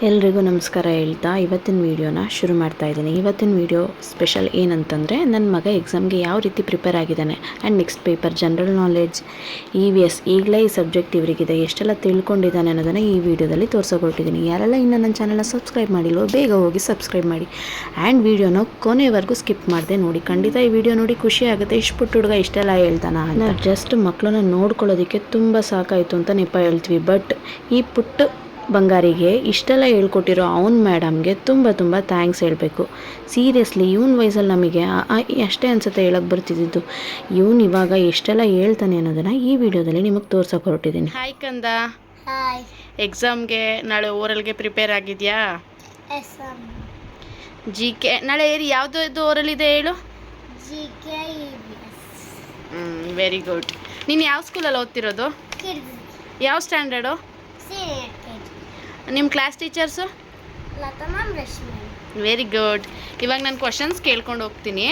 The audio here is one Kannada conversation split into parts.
ಎಲ್ರಿಗೂ ನಮಸ್ಕಾರ ಹೇಳ್ತಾ ಇವತ್ತಿನ ವೀಡಿಯೋನ ಶುರು ಮಾಡ್ತಾ ಇದ್ದೀನಿ. ಇವತ್ತಿನ ವೀಡಿಯೋ ಸ್ಪೆಷಲ್ ಏನಂತಂದರೆ ನನ್ನ ಮಗ ಎಕ್ಸಾಮ್ಗೆ ಯಾವ ರೀತಿ ಪ್ರಿಪೇರ್ ಆಗಿದ್ದಾನೆ and next paper general knowledge E V S ಈಗಲೇ ಈ ಸಬ್ಜೆಕ್ಟ್ ಇವರಿಗಿದೆ. ಎಷ್ಟೆಲ್ಲ ತಿಳ್ಕೊಂಡಿದ್ದಾನೆ ಅನ್ನೋದನ್ನು ಈ ವಿಡಿಯೋದಲ್ಲಿ ತೋರಿಸೋಕೊಟ್ಟಿದ್ದೀನಿ. ಯಾರೆಲ್ಲ ಇನ್ನು ನನ್ನ ಚಾನಲ್ನ ಸಬ್ಸ್ಕ್ರೈಬ್ ಮಾಡಿಲ್ವೋ ಬೇಗ ಹೋಗಿ ಸಬ್ಸ್ಕ್ರೈಬ್ ಮಾಡಿ. ಆ್ಯಂಡ್ ವೀಡಿಯೋನ ಕೊನೆವರೆಗೂ ಸ್ಕಿಪ್ ಮಾಡಿದೆ ನೋಡಿ. ಖಂಡಿತ ಈ ವಿಡಿಯೋ ನೋಡಿ ಖುಷಿ ಆಗುತ್ತೆ. ಇಷ್ಟು ಪುಟ್ಟ ಹುಡುಗ ಇಷ್ಟೆಲ್ಲ ಹೇಳ್ತಾನ ಜಸ್ಟ್ ಮಕ್ಕಳನ್ನ ನೋಡ್ಕೊಳ್ಳೋದಕ್ಕೆ ತುಂಬ ಸಾಕಾಯಿತು ಅಂತ ನೆಪ ಹೇಳ್ತೀವಿ. ಬಟ್ ಈ ಪುಟ್ಟ ಬಂಗಾರಿಗೆ ಇಷ್ಟೆಲ್ಲ ಹೇಳ್ಕೊಟ್ಟಿರೋ ಅವ್ನ ಮೇಡಮ್ಗೆ ತುಂಬ ತುಂಬ ಥ್ಯಾಂಕ್ಸ್ ಹೇಳಬೇಕು. ಸೀರಿಯಸ್ಲಿ ಇವನ್ ವಯಸ್ಸಲ್ಲಿ ನಮಗೆ ಅಷ್ಟೇ ಅನ್ಸುತ್ತೆ ಹೇಳಕ್ಕೆ ಬರ್ತಿದ್ದು ಇವನು ಇವಾಗ ಎಷ್ಟೆಲ್ಲ ಹೇಳ್ತಾನೆ ಅನ್ನೋದನ್ನು ಈ ವಿಡಿಯೋದಲ್ಲಿ ನಿಮಗೆ ತೋರ್ಸೋಕೆ ಹೊರಟಿದ್ದೀನಿ. ಹಾಯ್ ಕಂದ. ಹಾಯ್ ಎಕ್ಸಾಮ್ಗೆ ನಾಳೆ ಓರಲ್ಗೆ ಪ್ರಿಪೇರ್ ಆಗಿದೆಯಾ? ಜಿ ಕೆ ನಾಳೆ ಯಾವುದು ಓರಲ್ ಇದೆ ಹೇಳು? ವೆರಿ ಗುಡ್ ನೀನು ಯಾವ ಸ್ಕೂಲಲ್ಲಿ ಓದ್ತಿರೋದು? ಯಾವ ಸ್ಟ್ಯಾಂಡರ್ಡು ನಿಮ್ಮ ಕ್ಲಾಸ್ ಟೀಚರ್ಸು ವೆರಿ ಗುಡ್ ಇವಾಗ ನಾನು ಕ್ವಶನ್ಸ್ ಕೇಳ್ಕೊಂಡು ಹೋಗ್ತೀನಿ.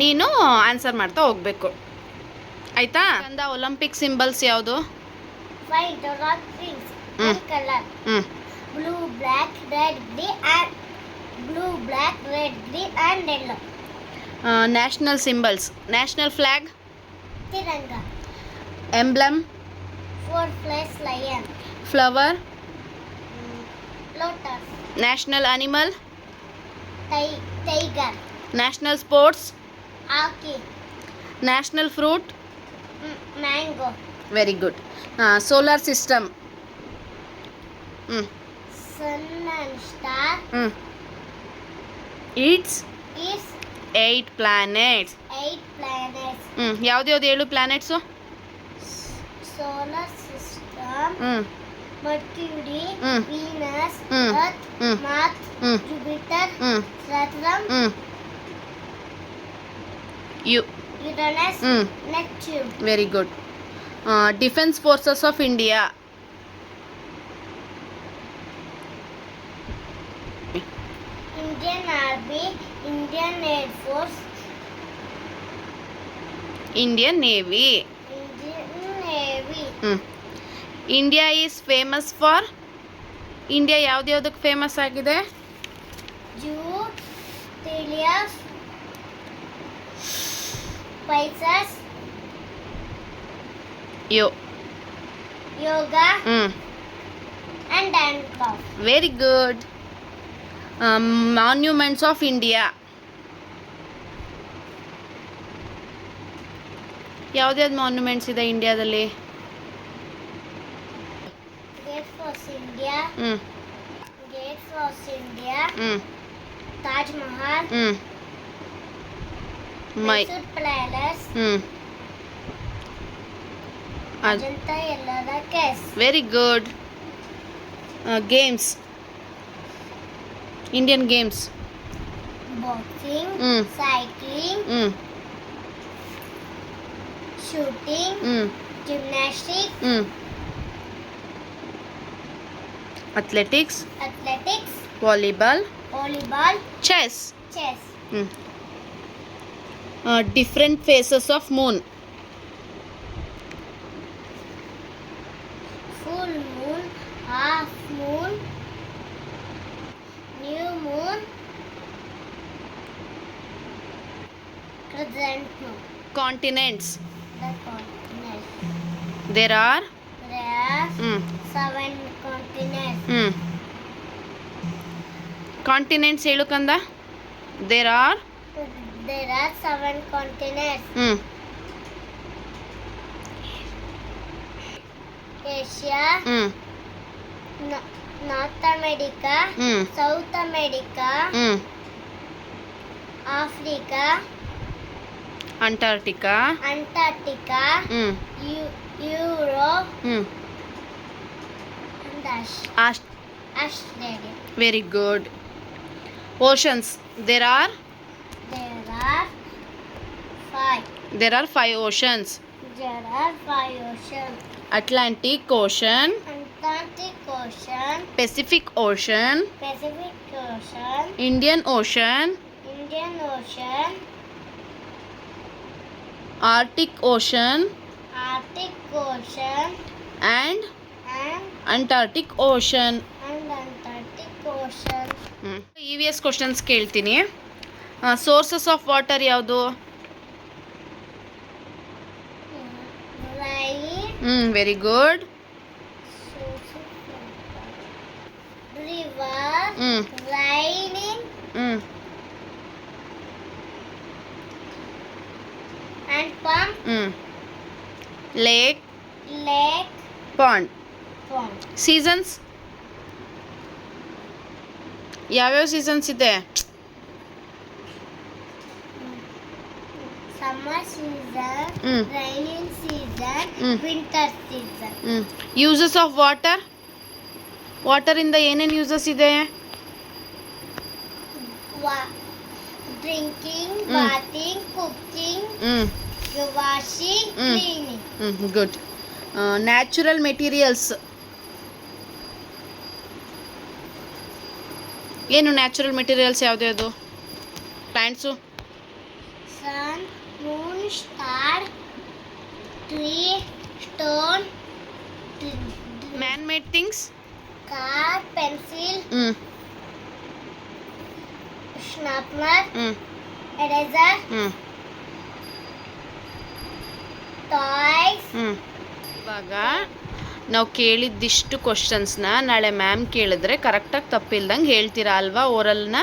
ನೀನು ಆನ್ಸರ್ ಮಾಡ್ತಾ ಹೋಗಬೇಕು. ಆಯಿತಾ? ಅಂದ ಒಲಿಂಪಿಕ್ ಸಿಂಬಲ್ಸ್ ಯಾವುದು? Blue black red blue black red green and yellow national symbols national flag Tiranga emblem four plus lion flower lotus national animal tiger national sports hockey national fruit mango very good solar system hmm sun and star hmm it's it's eight planets eight planets hmm ಯಾವ್ದು ಯಾವ್ದು ಹೇಳು planets solar system, hmm Mercury, hmm. Venus, hmm. Hmm. Earth, Mars, Jupiter, Saturn, U Uranus, Neptune. Very good. Uh, Defense Forces of India. Indian Army, Indian Air Force, Indian Navy. Indian Navy. Mm. India is famous for India ಯಾವ್ದ್ಯಾವ್ದಕ್ಕೆ famous ಆಗಿದೆ? You. Very good monuments of India ಯಾವ್ದ್ಯಾವ್ದು ಮಾನ್ಯುಮೆಂಟ್ಸ್ ಇದೆ ಇಂಡಿಯಾದಲ್ಲಿ India. Mm. Gates was India. Mm. Taj Mahal. Mm. My Palace. Mm. Ajanta Castle. Very good. Uh, games. Indian games. Boxing, mm. cycling, mm. shooting, mm. gymnastics. Mm athletics, athletics, volleyball, volleyball, chess, chess. Mm. Uh, different faces of moon. Full moon, half moon, new moon, crescent moon. Continents. The continents. There are. There are mm. seven continents. ಹ್ಞೂ ಕಾಂಟಿನೆಂಟ್ಸ್ ಹೇಳು ಕಂದ there are There are seven continents. ಹ್ಞೂ Asia, ಹ್ಞೂ No- North America, ಹ್ಞೂ South America, hmm Africa, Antarctica Antarctica, hmm Eu- Europe, ಹ್ಞೂ dash. Ash. Ash. Very good. Oceans. There are? There are five. There are five oceans. There are five oceans. Atlantic Ocean. Atlantic Ocean. Pacific Ocean. Pacific Ocean. Indian Ocean. Indian Ocean. Arctic Ocean. Arctic Ocean. And Antarctic ocean and question. E V S questions ಕೇಳ್ತೀನಿ ಸೋರ್ಸಸ್ ಆಫ್ ವಾಟರ್ ಯಾವುದು Rain. Hmm very good River. Hmm Raining hmm and pump. Hmm lake Lake. Pond Pond. Seasons ಯಾವ್ಯಾವ ಸೀಸನ್ಸ್ ಇದೆ Summer season. Mm. Raining season. Mm. Winter season. Hmm uses of water ವಾಟರಿಂದ ಏನೇನು ಯೂಸಸ್ ಇದೆ Wa- drinking, Mm. bathing, cooking, ಹ್ಞೂ washing, Mm. cleaning. ಹ್ಞೂ ಗುಡ್ ನ್ಯಾಚುರಲ್ ಮೆಟೀರಿಯಲ್ಸ್ ಏನು ನ್ಯಾಚುರಲ್ ಮೆಟೀರಿಯಲ್ಸ್ ಯಾವ್ದು plants Sun, moon, star, tree, stone, d- d- man made things car, pencil, ಹ್ಞೂ sharpener, ಹ್ಞೂ eraser, ಹ್ಞೂ toys. ಹ್ಞೂ ಇವಾಗ ನಾವು ಕೇಳಿದ್ದಿಷ್ಟು ಕ್ವಶನ್ಸ್ನ ನಾಳೆ ಮ್ಯಾಮ್ ಕೇಳಿದ್ರೆ ಕರೆಕ್ಟಾಗಿ ತಪ್ಪಿಲ್ದಂಗೆ ಹೇಳ್ತೀರಾ ಅಲ್ವಾ? ಓರಲ್ನ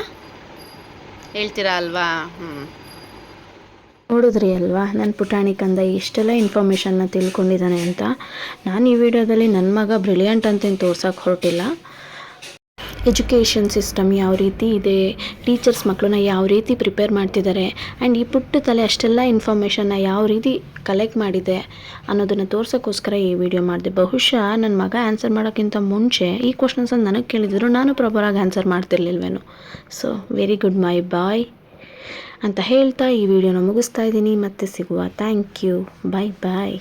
ಹೇಳ್ತೀರಾ ಅಲ್ವಾ? ಹ್ಞೂ ನೋಡಿದ್ರಿ ಅಲ್ವಾ? ನನ್ನ ಪುಟಾಣಿ ಕಂದ ಇಷ್ಟೆಲ್ಲ ಇನ್ಫಾರ್ಮೇಷನ್ನ ತಿಳ್ಕೊಂಡಿದ್ದಾನೆ ಅಂತ. ನಾನು ಈ ವಿಡಿಯೋದಲ್ಲಿ ನನ್ನ ಮಗ ಬ್ರಿಲಿಯಂಟ್ ಅಂತೇನು ತೋರ್ಸೋಕೆ ಹೊರಟಿಲ್ಲ. ಎಜುಕೇಷನ್ ಸಿಸ್ಟಮ್ ಯಾವ ರೀತಿ ಇದೆ, ಟೀಚರ್ಸ್ ಮಕ್ಕಳನ್ನ ಯಾವ ರೀತಿ ಪ್ರಿಪೇರ್ ಮಾಡ್ತಿದ್ದಾರೆ ಆ್ಯಂಡ್ ಈ ಪುಟ್ಟ ತಲೆ ಅಷ್ಟೆಲ್ಲ ಇನ್ಫಾರ್ಮೇಷನ್ನ ಯಾವ ರೀತಿ ಕಲೆಕ್ಟ್ ಮಾಡಿದೆ ಅನ್ನೋದನ್ನು ತೋರ್ಸೋಕ್ಕೋಸ್ಕರ ಈ ವಿಡಿಯೋ ಮಾಡಿದೆ. ಬಹುಶಃ ನನ್ನ ಮಗ ಆನ್ಸರ್ ಮಾಡೋಕ್ಕಿಂತ ಮುಂಚೆ ಈ ಕ್ವಶನ್ಸನ್ನು ನನಗೆ ಕೇಳಿದ್ರು, ನಾನು ಪ್ರಾಪರಾಗಿ answer ಮಾಡ್ತಿರ್ಲಿಲ್ವೇನೋ. So very good my boy ಅಂತ ಹೇಳ್ತಾ ಈ ವಿಡಿಯೋನ ಮುಗಿಸ್ತಾ ಇದ್ದೀನಿ. ಮತ್ತೆ ಸಿಗುವ. Thank you bye bye